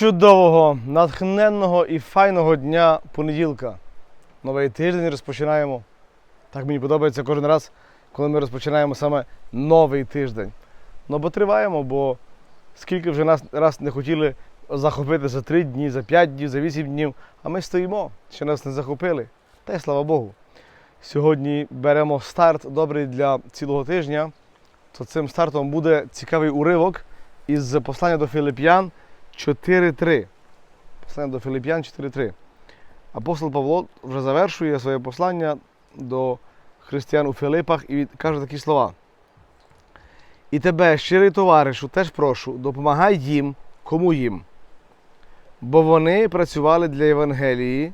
Чудового, натхненного і файного дня понеділка. Новий тиждень розпочинаємо. Так мені подобається кожен раз, коли ми розпочинаємо саме новий тиждень. Ну бо триваємо, бо скільки вже нас раз не хотіли захопити за три дні, за п'ять днів, за вісім днів, а ми стоїмо, ще нас не захопили. Та й слава Богу. Сьогодні беремо старт добрий для цілого тижня. То цим стартом буде цікавий уривок із послання до Філип'ян 4.3. Послання до Філип'ян 4.3. Апостол Павло вже завершує своє послання до християн у Филипах і каже такі слова. І тебе, щирий товаришу, теж прошу, допомагай їм, кому їм. Бо вони працювали для Євангелії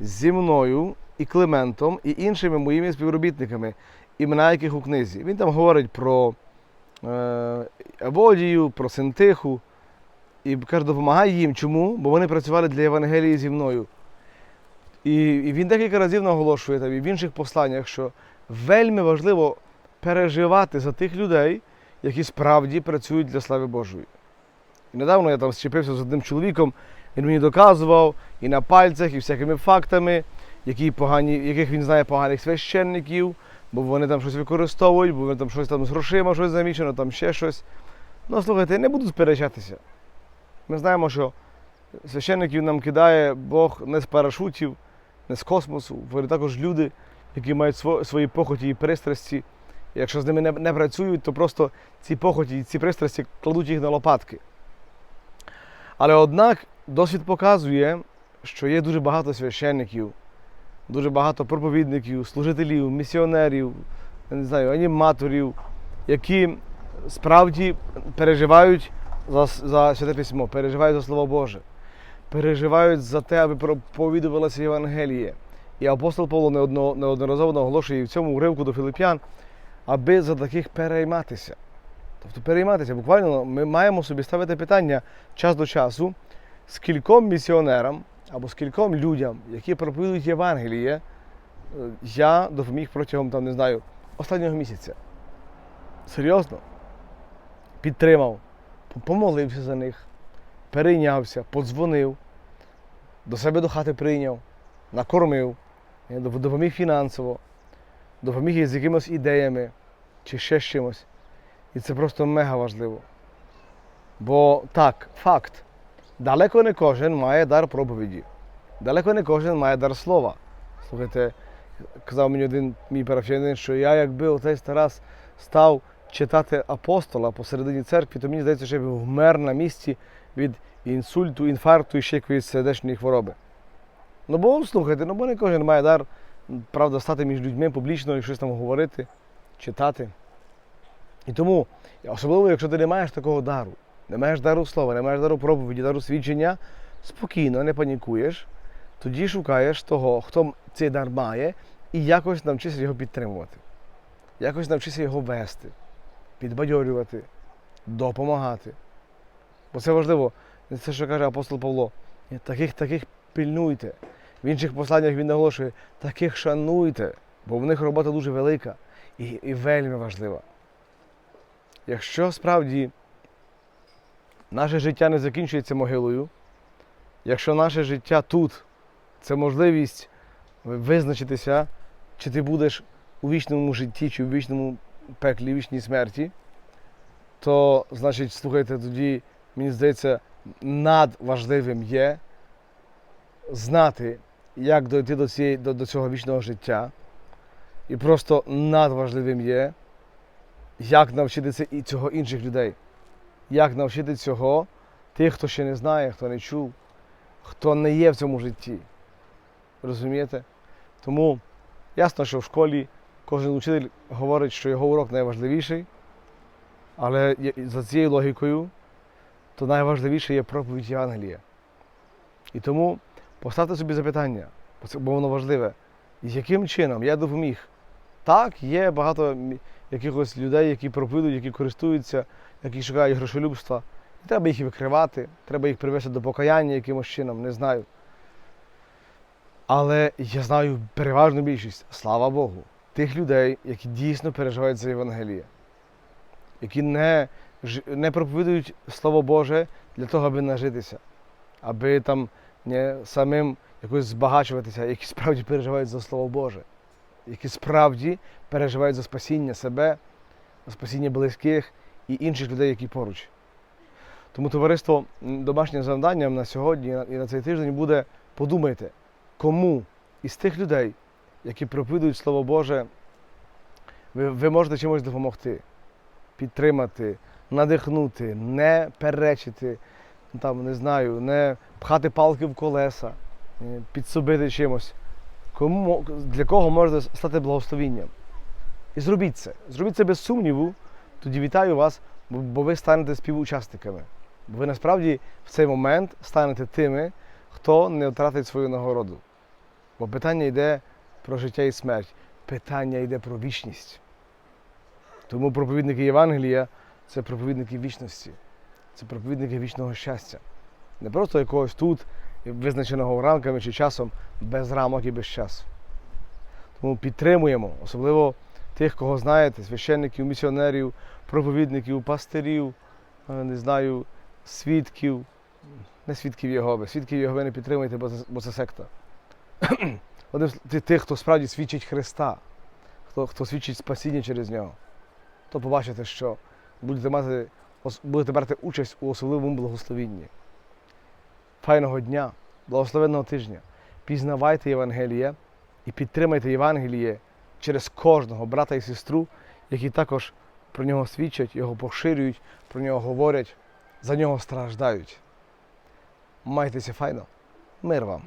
зі мною і Климентом, і іншими моїми співробітниками, імена яких у книзі. Він там говорить про е, Еводію, про Синтиху. І каже, допомагай їм. Чому? Бо вони працювали для Євангелії зі мною. І, і він декілька разів наголошує там, і в інших посланнях, що вельми важливо переживати за тих людей, які справді працюють для слави Божої. І недавно я там зчепився з одним чоловіком, він мені доказував і на пальцях, і всякими фактами, які погані, яких він знає поганих священників, бо вони там щось використовують, бо вони там щось там з грошима щось замічено, там ще щось. Ну, слухайте, я не буду сперечатися. Ми знаємо, що священників нам кидає Бог не з парашутів, не з космосу. Вони також люди, які мають свої похоті і пристрасті. Якщо з ними не, не працюють, то просто ці похоті і ці пристрасті кладуть їх на лопатки. Але однак досвід показує, що є дуже багато священників, дуже багато проповідників, служителів, місіонерів, не знаю, аніматорів, які справді переживають за, за святе письмо, переживають за Слово Боже, переживають за те, аби проповідувалося Євангеліє. І апостол Павло неодно- неодноразово наголошує в цьому уривку до Філип'ян, аби за таких перейматися. Тобто перейматися. Буквально ми маємо собі ставити питання час до часу, скільком місіонерам або скільком людям, які проповідують Євангеліє, е, я допоміг протягом там, не знаю, останнього місяця. Серйозно? Підтримав, помолився за них, перейнявся, подзвонив, до себе до хати прийняв, накормив, е, допоміг фінансово, допоміг з якимись ідеями чи ще з чимось. І це просто мега важливо. Бо так, факт. Далеко не кожен має дар проповіді. Далеко не кожен має дар слова. Слухайте, казав мені один мій парафіянин, що я, якби отець Тарас став читати апостола посередині церкви, то мені здається, що я б вмер на місці від інсульту, інфаркту і ще якоїсь сердечної хвороби. Ну бо слухайте, ну бо не кожен має дар, правда, стати між людьми публічно і щось там говорити, читати. І тому, особливо, якщо ти не маєш такого дару, не маєш дару слова, не маєш дару проповіді, дару свідчення, спокійно, не панікуєш, тоді шукаєш того, хто цей дар має, і якось навчишся його підтримувати. Якось навчишся його вести, підбадьорювати, допомагати. Бо це важливо, це, що каже апостол Павло, таких таких пильнуйте. В інших посланнях він наголошує, таких шануйте, бо в них робота дуже велика і, і вельми важлива. Якщо справді наше життя не закінчується могилою, якщо наше життя тут це можливість визначитися, чи ти будеш у вічному житті, чи у вічному пеклі, вічній смерті, то, значить, слухайте, тоді, мені здається, надважливим є знати, як дойти до, цієї, до, до цього вічного життя. І просто надважливим є, як навчити і цього інших людей. Як навчити цього тих, хто ще не знає, хто не чув, хто не є в цьому житті. Розумієте? Тому ясно, що в школі кожен учитель говорить, що його урок найважливіший, але за цією логікою, то найважливіше є проповідь Євангелія. І тому поставте собі запитання, бо це- бо воно важливе. Яким чином я допоміг? Так, є багато якихось людей, які проповідують, які користуються, які шукають грошолюбства. І треба їх викривати, треба їх привести до покаяння якимось чином, не знаю. Але я знаю переважну більшість, слава Богу, тих людей, які дійсно переживають за Євангеліє, які не, не проповідують Слово Боже для того, аби нажитися, аби там не самим якось збагачуватися, які справді переживають за Слово Боже, які справді переживають за спасіння себе, за спасіння близьких і інших людей, які поруч. Тому товариство домашнім завданням на сьогодні і на- цей тиждень буде подумайте, кому із тих людей, які проповідують Слово Боже, ви, ви можете чимось допомогти, підтримати, надихнути, не перечити, там, не знаю, не пхати палки в колеса, е, підсобити чимось. Кому, для кого може стати благословінням? І зробіть це. Зробіть це без сумніву, тоді вітаю вас, бо ви станете співучасниками. Бо ви насправді в цей момент станете тими, хто не втратить свою нагороду. Бо питання йде про життя і смерть, питання йде про вічність. Тому проповідники Євангелія це проповідники вічності, це проповідники вічного щастя. Не просто якогось тут, визначеного рамками чи часом, без рамок і без часу. Тому підтримуємо, особливо тих, кого знаєте, священників, місіонерів, проповідників, пастирів, е, не знаю, свідків, не свідків Єгови. Свідків Єгови не підтримуйте, бо це секта. Одним з- тих, хто справді свідчить Христа, хто, хто свідчить спасіння через нього, то побачите, що будете, мати, будете брати участь у особливому благословінні. Файного дня, благословенного тижня. Пізнавайте Євангеліє і підтримайте Євангеліє через кожного брата і сестру, які також про нього свідчать, його поширюють, про нього говорять, за нього страждають. Майтеся файно. Мир вам!